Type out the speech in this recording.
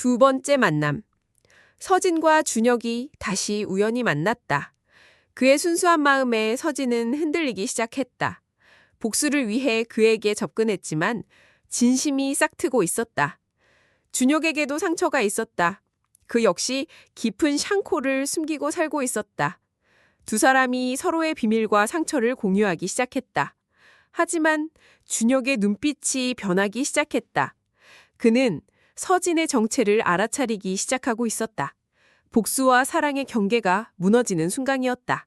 두 번째 만남. 서진과 준혁이 다시 우연히 만났다. 그의 순수한 마음에 서진은 흔들리기 시작했다. 복수를 위해 그에게 접근했지만 진심이 싹트고 있었다. 준혁에게도 상처가 있었다. 그 역시 깊은 샹코를 숨기고 살고 있었다. 두 사람이 서로의 비밀과 상처를 공유하기 시작했다. 하지만 준혁의 눈빛이 변하기 시작했다. 그는 서진의 정체를 알아차리기 시작하고 있었다. 복수와 사랑의 경계가 무너지는 순간이었다.